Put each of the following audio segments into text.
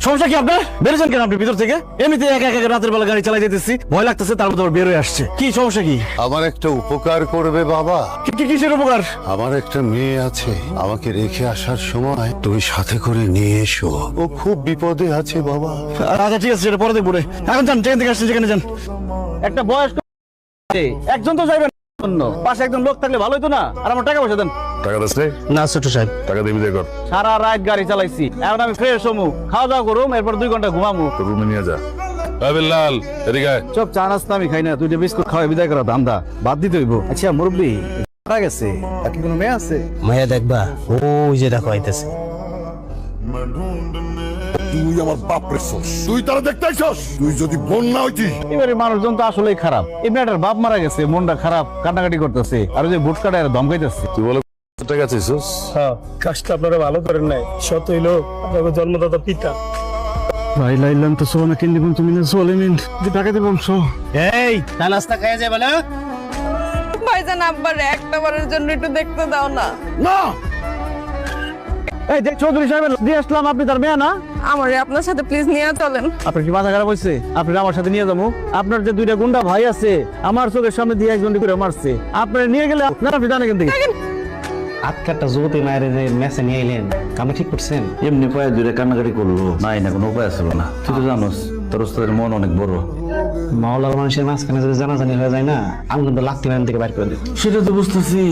সমস্যা কি আপনার? কেন আপনি ভিতর থেকে? এমনিতে একা একা রাতের বেলা গাড়ি চালাই যেতেছি। ভয় লাগতেছে তার মধ্যে আবার বের হয়ে আসছে। কি সমস্যা কি? আমার একটা উপকার করবে বাবা। কি- কিসের উপকার? আমার একটা মেয়ে আছে। আমাকে রেখে আসার সময় তুমি সাথে করে নিয়ে এসো। ও খুব বিপদে আছে বাবা। আচ্ছা ঠিক আছে সেটা পরে দেখব এখন যান যেখান থেকে আসছেন সেখানে যান। একটা বয়স্ক একজন তো যাইবেন পাশে একজন লোক থাকলে ভালোই তো না। আর আমার টাকা পয়সা দেন। টাকা দিস না ছোট সাহেব। টাকা দিবি দে কর সারা রাত গাড়ি চালাইছি। এখন আমি ফ্রেশ হমু। খাওয়া দাওয়া করুম এরপর দুই ঘণ্টা ঘুমামু। রুমে নিয়ে যা। লাল এদিকে আয়। চা নাস্তা আমি খাই না। তুই বিস্কুট খাওয়াই বিদায় করা বাদ দিতে হইব। আচ্ছা মুরব্বী মারা গেছে। আর কোনো মেয়ে আছে? মায়া দেখবা ওই যে দেখো আইতেছে। তুই আমার বাপ রে ছোস। তুই তারা দেখতে আইছস? তুই যদি বন্যা হইতি। এবারে মানুষজন তো আসলেই খারাপ। এই মেয়েটার বাপ মারা গেছে মনটা খারাপ কান্নাকাটি করতেছে আর ওই যে বুট কাটা ধমকাইতেছে। তুই বলে টাকা চাইছিস? হ্যাঁ কাজটা আপনারা ভালো করেন নাই। সত হইল আপনাকে জন্মদাতা পিতা। ভাই লাইলাম তো সোনা কিন্দি কোন তুমি না সোলে মিন যে টাকা দিবম সো এই চা নাস্তা খাইয়া যাবে না ভাইজান আব্বারে একটা বারের জন্য একটু দেখতে দাও না। না! এই যে চৌধুরী সাহেব দিয়ে আসলাম আপনি তার মেয়ে না? আমারে আপনার সাথে প্লিজ নিয়ে চলেন। আপনার কি মাথা খারাপ হয়েছে আপনি আমার সাথে নিয়ে যাব। আপনার যে দুইটা গুন্ডা ভাই আছে আমার চোখের সামনে দিয়ে একজন করে মারছে। আপনি নিয়ে গেলে আপনার আপনি জানেন কিন্তু। আটকাটা মায়ের যে মেসে নিয়ে এলেন কামে ঠিক করছেন? এমনি পায়ে দূরে কান্নাকাটি করল। নাই না কোনো উপায় ছিল না। তুই তো জানোস তোর ওস্তাদের মন অনেক বড়। মাওলার মানুষের মাঝখানে যদি জানাজানি হয়ে যায় না আমি কিন্তু ম্যান থেকে বাইর করে দেবো সেটা তো বুঝতেছি।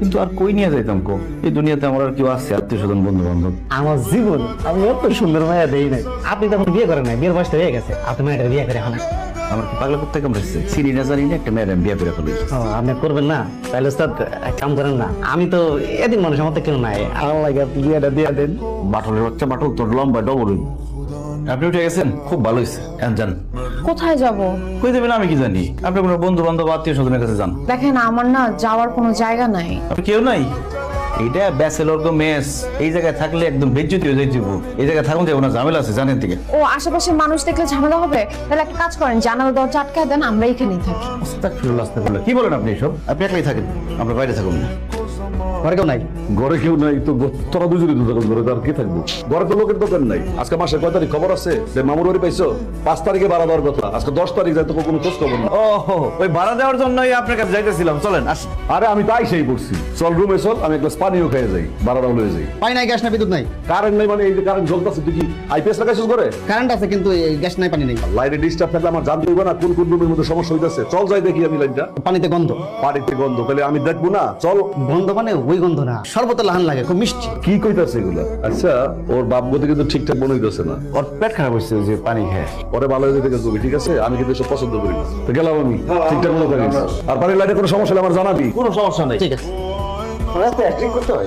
কিন্তু আর কই নিয়ে যাইতাম কো? এই দুনিয়াতে আমার আর কেউ আছে আত্মীয় স্বজন বন্ধু বান্ধব আমার জীবন আমি এত সুন্দর মায়া দেই নাই। আপনি তখন বিয়ে করেন নাই বিয়ের বয়সটা হয়ে গেছে আপনি মায়ের বিয়ে করে এখন আমার কি পাগলা করতে কামড়েছে চিনি না জানি না একটা মেয়ের আমি বিয়ে করে ফেলি। আপনি করবেন না? তাহলে ওস্তাদ এক কাম করেন না। আমি তো এদিন মানুষের মতো কেউ নাই। আমার লাগে আপনি বিয়েটা দিয়ে দেন। বাটলের বাচ্চা বাটল তোর লম্বা ডবল আপনি উঠে গেছেন? খুব ভালো হয়েছে এখন যান। কোথায় যাব? কই দেবেন আমি কি জানি? আপনি কোনো বন্ধু বান্ধব আত্মীয় স্বজনের কাছে যান। দেখেন আমার না যাওয়ার কোনো জায়গা নাই। কেউ নাই? এটা ব্যাচেলর গো মেস। এই জায়গায় থাকলে একদম বেজ্জতি হয়ে যাইব এই জায়গায় থাকুন যাব না ঝামেলা আছে জানেন থেকে ও আশেপাশে মানুষ দেখলে ঝামেলা হবে? তাহলে একটা কাজ করেন জানালা দরজা আটকায় দেন আমরা এখানেই থাকি। আস্তাগফিরুল্লাহ, আস্তাগফিরুল্লাহ। কি বলেন আপনি এসব? আপনি একলাই থাকেন? আমরা বাইরে থাকুন না। ঘরে কেউ নাই? ঘরে কেউ নাই তো তোরা দুজনে তো দোকান ধরে আর কি থাকব? ঘরে তো লোকের দোকান নাই। আজকে মাসে কয় তারিখ খবর আছে? যে মামুর বাড়ি পাইছো? পাঁচ তারিখে ভাড়া দেওয়ার কথা। আজকে দশ তারিখ যায় তো কোনো খোঁজ খবর না ও ওই ভাড়া দেওয়ার জন্যই আপনার কাছে যাইতেছিলাম। চলেন আস আরে আমি তাই সেই পড়ছি। চল রুমে চল আমি একটা পানিও খেয়ে যাই ভাড়াটাও লয়ে যাই। পাই নাই গ্যাস নাই বিদ্যুৎ নাই? কারেন্ট নাই মানে এই যে কারেন্ট জ্বলতেছে তুই কি আইপিএস লাগাইছিস করে কারেন্ট আছে কিন্তু গ্যাস নাই পানি নেই। লাইনে ডিস্টার্ব থাকলে আমার জানতে হইবে না কোন কোন রুমের মধ্যে সমস্যা হইতেছে। চল যাই দেখি আমি লাইনটা। পানিতে গন্ধ? বাড়িতে গন্ধ তাহলে আমি দেখব না। চল। গন্ধ মানে ওই গন্ধ না। সর্বত লাহান লাগে খুব মিষ্টি। কি কইতাছে এগুলো? আচ্ছা ওর বাপ গতি কিন্তু ঠিকঠাক মনে হইতেছে না। ওর পেট খারাপ হয়েছে যে পানি খেয়ে পরে ভালো হয়ে যেতে তুমি ঠিক আছে? আমি কিন্তু এসব পছন্দ করি না। তো গেলাম আমি ঠিকঠাক মনে করি। আর পানির লাইটে কোনো সমস্যা হলে আমার জানাবি? কোনো সমস্যা নেই। ঠিক আছে। করতে হয়।